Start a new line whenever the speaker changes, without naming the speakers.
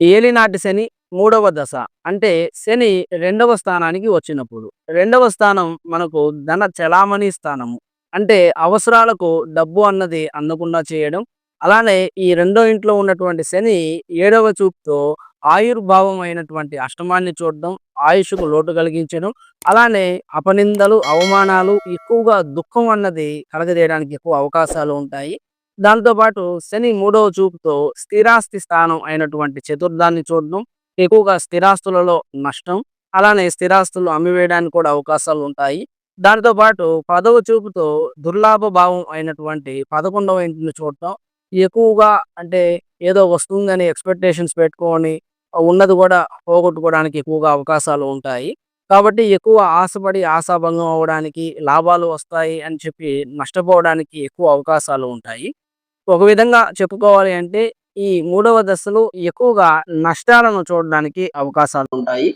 ఏలినాటి శని మూడవ దశ. అంటే శని రెండవ స్థానానికి వచ్చినప్పుడు. రెండవ స్థానం మనకు ధన చలామణి స్థానము. అంటే అవసరాలకు డబ్బు అన్నది అందకుండా చేయడం. అలానే ఈ రెండో ఇంట్లో ఉన్నటువంటి శని ఏడవ చూపుతో ఆయుర్భావం అయినటువంటి అష్టమాన్ని చూడడం ఆయుష్కు లోటు కలిగించడం అలానే అపనిందలు అవమానాలు ఎక్కువగా దుఃఖం అన్నది కలగజేయడానికి ఎక్కువ అవకాశాలు ఉంటాయి. దాంతోపాటు శని మూడవ చూపుతో స్థిరాస్తి స్థానం అయినటువంటి చతుర్థాన్ని చూడడం ఎక్కువగా స్థిరాస్తులలో నష్టం. అలానే స్థిరాస్తులు అమ్మివేయడానికి కూడా అవకాశాలు ఉంటాయి. దాంతోపాటు పదవ చూపుతో దుర్లాభ భావం అయినటువంటి పదకొండవ ఇంటిని చూడటం ఎక్కువగా అంటే ఏదో వస్తుందని ఎక్స్పెక్టేషన్స్ పెట్టుకొని ఉన్నది కూడా పోగొట్టుకోవడానికి ఎక్కువగా అవకాశాలు ఉంటాయి. కాబట్టి ఎక్కువ ఆశపడి ఆశాభంగం అవ్వడానికి లాభాలు వస్తాయి అని చెప్పి నష్టపోవడానికి ఎక్కువ అవకాశాలు ఉంటాయి. ఒక విధంగా చెప్పుకోవాలి అంటే ఈ మూడవ దశలో ఎక్కువగా నష్టాలను చూడడానికి అవకాశాలు ఉంటాయి.